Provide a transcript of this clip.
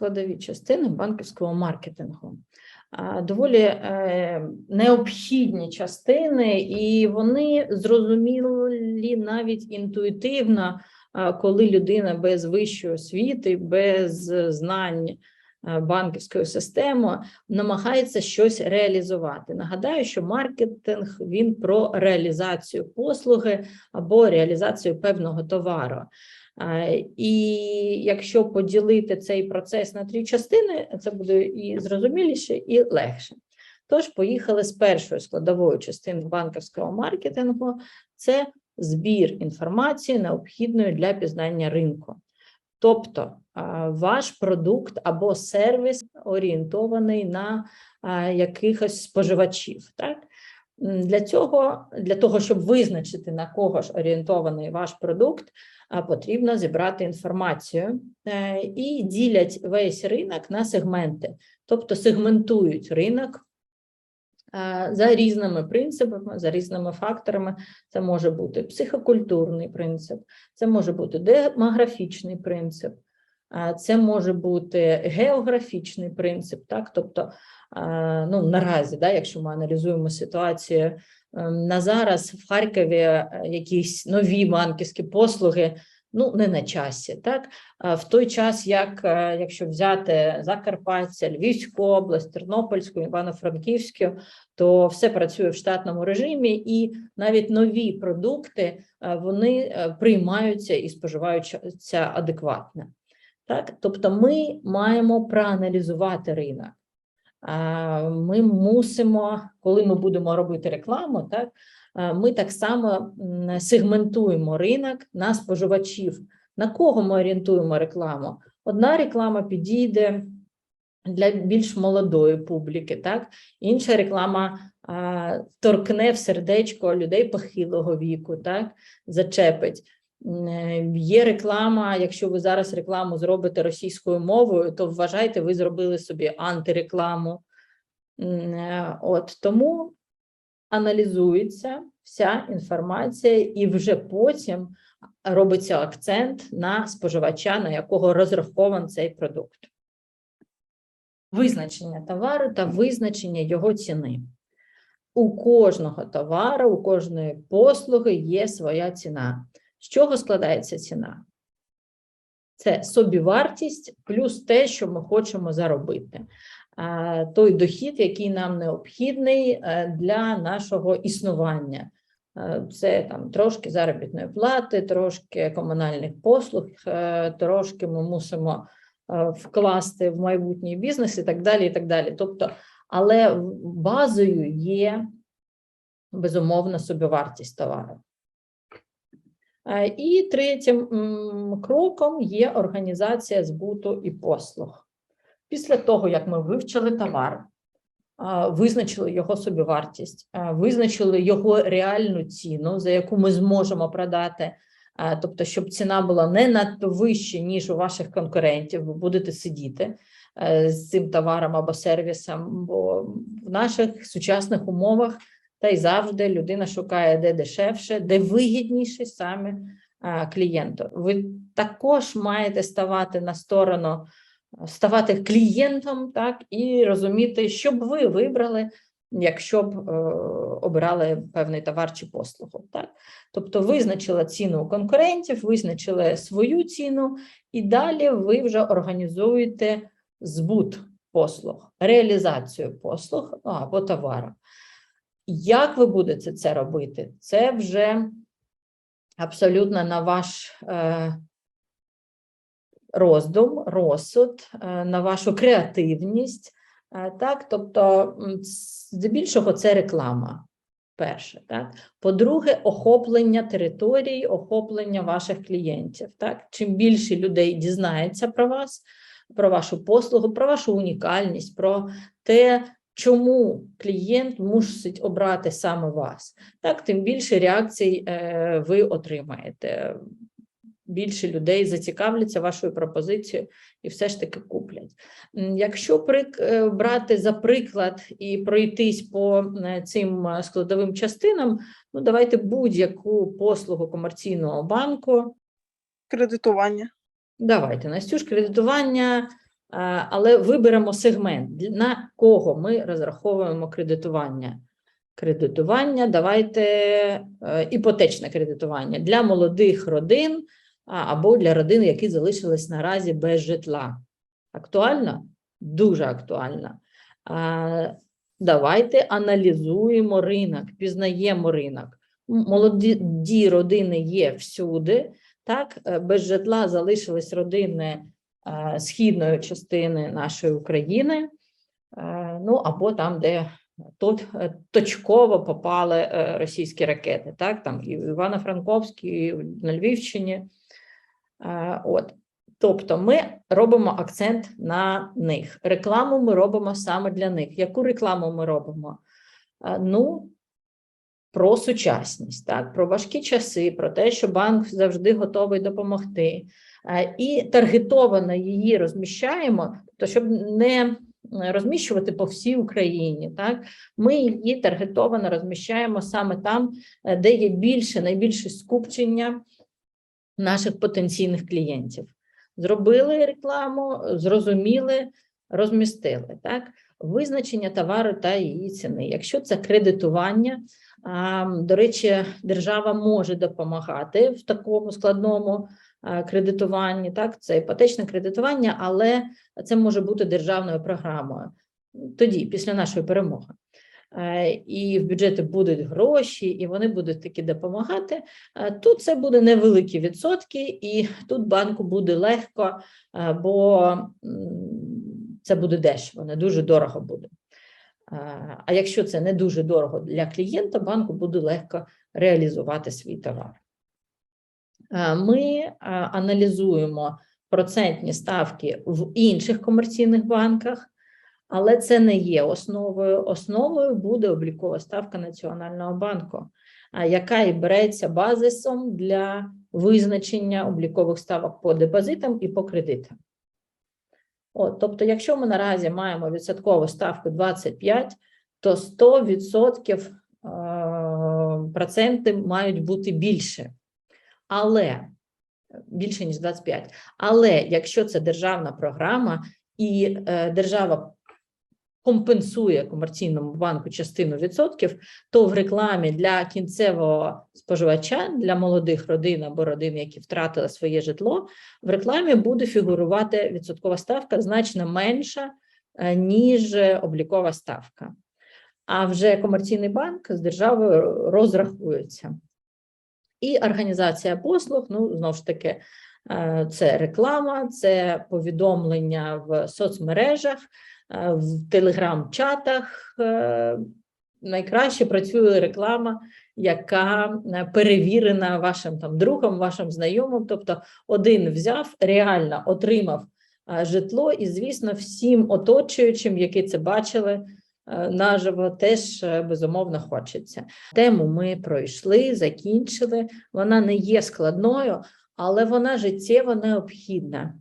складові частини банківського маркетингу. Доволі е, необхідні частини, і вони зрозумілі навіть інтуїтивно, коли людина без вищої освіти, без знань е, банківської системи намагається щось реалізувати. Нагадаю, що маркетинг він про реалізацію послуги або реалізацію певного товару. Е, І якщо поділити цей процес на три частини, це буде і зрозуміліше, і легше. Тож, поїхали з першої складової частини банківського маркетингу: це збір інформації, необхідної для пізнання ринку. Тобто, е, ваш продукт або сервіс орієнтований на е, якихось споживачів. Так? Для цього, для того, щоб визначити на кого ж орієнтований ваш продукт, потрібно зібрати інформацію е, і ділять весь ринок на сегменти, тобто сегментують ринок е, за різними принципами, за різними факторами. Це може бути психокультурний принцип, це може бути демографічний принцип, це може бути географічний принцип, так, тобто ну, наразі, да, якщо ми аналізуємо ситуацію ем, на зараз в Харкові е, якісь нові банківські послуги, ну не на часі, так в той час, як е, якщо взяти Закарпаття, Львівську область, Тернопільську, Івано-Франківську, то все працює в штатному режимі, і навіть нові продукти е, вони приймаються і споживаються адекватно. Так, тобто, ми маємо проаналізувати ринок. Ми мусимо, коли ми будемо робити рекламу, так ми так само сегментуємо ринок на споживачів. На кого ми орієнтуємо рекламу? Одна реклама підійде для більш молодої публіки, так інша реклама а, торкне в сердечко людей похилого віку, так зачепить. Е, Є реклама. Якщо ви зараз рекламу зробите російською мовою, то вважайте, ви зробили собі антирекламу. Е, От тому аналізується вся інформація, і вже потім робиться акцент на споживача, на якого розрахований цей продукт. Визначення товару та визначення його ціни. У кожного товару, у кожної послуги є своя ціна. З чого складається ціна? Це собівартість плюс те, що ми хочемо заробити. Той дохід, який нам необхідний е, для нашого існування. Е, Це там трошки заробітної плати, трошки комунальних послуг, е, трошки ми мусимо вкласти в майбутній бізнес і так далі. і так далі. Тобто, але базою є безумовно собівартість товару. Е, І третім кроком є організація збуту і послуг. Після того, як ми вивчили товар, визначили його собівартість, а, визначили його реальну ціну, за яку ми зможемо продати, тобто, щоб ціна була не надто вища, ніж у ваших конкурентів, ви будете сидіти е, з цим товаром або сервісом, бо в наших сучасних умовах та й завжди людина шукає де дешевше, де вигідніше саме клієнту. Ви також маєте ставати на сторону, ставати клієнтом, так і розуміти, що б ви вибрали, якщо б е, обирали певний товар чи послугу. Так? Тобто визначили ціну у конкурентів, визначили свою ціну, і далі ви вже організуєте збут послуг, реалізацію послуг ну, або товару. Як ви будете це робити? Це вже абсолютно на ваш е, роздум, розсуд, е, на вашу креативність. Е, так, тобто, здебільшого, це реклама. Перше, так. По-друге, охоплення територій, охоплення ваших клієнтів. Так, чим більше людей дізнається про вас, про вашу послугу, про вашу унікальність, про те, чому клієнт мусить обрати саме вас, так тим більше реакцій е, ви отримаєте. Більше людей зацікавляться вашою пропозицією і все ж таки куплять. Якщо е, брати за приклад і пройтись по е, цим складовим частинам, ну давайте будь-яку послугу комерційного банку. Кредитування. Давайте, Настюш, кредитування але виберемо сегмент, на кого ми розраховуємо кредитування. Кредитування, давайте е, іпотечне кредитування для молодих родин або для родин, які залишились наразі без житла. Актуально? Дуже актуально. Давайте аналізуємо ринок, пізнаємо ринок. Молоді родини є всюди. Так, Е, без житла залишились родини східної частини нашої України, е, ну або там, де тут е, точково попали е, російські ракети, так, там і в Івано-Франковській, і на Львівщині. Е, От. Тобто ми робимо акцент на них. Рекламу ми робимо саме для них. Яку рекламу ми робимо? Е, Ну, про сучасність, так, про важкі часи, про те, що банк завжди готовий допомогти. Е, І таргетовано її розміщаємо, то щоб не розміщувати по всій Україні. Так, ми її таргетовано розміщаємо саме там, е, де є більше, найбільше скупчення наших потенційних клієнтів. Зробили рекламу, зрозуміли, розмістили. Так? Визначення товару та її ціни. Якщо це кредитування, до речі, держава може допомагати в такому складному кредитуванні. Так, це іпотечне кредитування, але це може бути державною програмою. Тоді, після нашої перемоги. Е, І в бюджеті будуть гроші, і вони будуть таки допомагати. Е, Тут це буде невеликі відсотки, і тут банку буде легко, е, бо це буде дешево, не дуже дорого буде. Е, А якщо це не дуже дорого для клієнта, банку буде легко реалізувати свій товар. Е, Ми е, аналізуємо процентні ставки в інших комерційних банках, але це не є основою. Основою буде облікова ставка Національного банку, яка і береться базисом для визначення облікових ставок по депозитам і по кредитам. От, тобто, якщо ми наразі маємо відсоткову ставку 25, то 100% е, проценти мають бути більше. Але більше ніж 25. Але якщо це державна програма і е, держава компенсує комерційному банку частину відсотків, то в рекламі для кінцевого споживача, для молодих родин або родин, які втратили своє житло, в рекламі буде фігурувати відсоткова ставка значно менша, е, ніж облікова ставка. А вже комерційний банк з державою розрахується. І організація послуг, ну, знову ж таки, е, це реклама, це повідомлення в соцмережах, е, в телеграм-чатах. е, Найкраще працює реклама, яка перевірена вашим там другом, вашим знайомим. Тобто, один взяв, реально отримав житло, і, звісно, всім оточуючим, які це бачили, наживо, теж е, безумовно хочеться. Тему ми пройшли, закінчили. Вона не є складною, але вона життєво необхідна.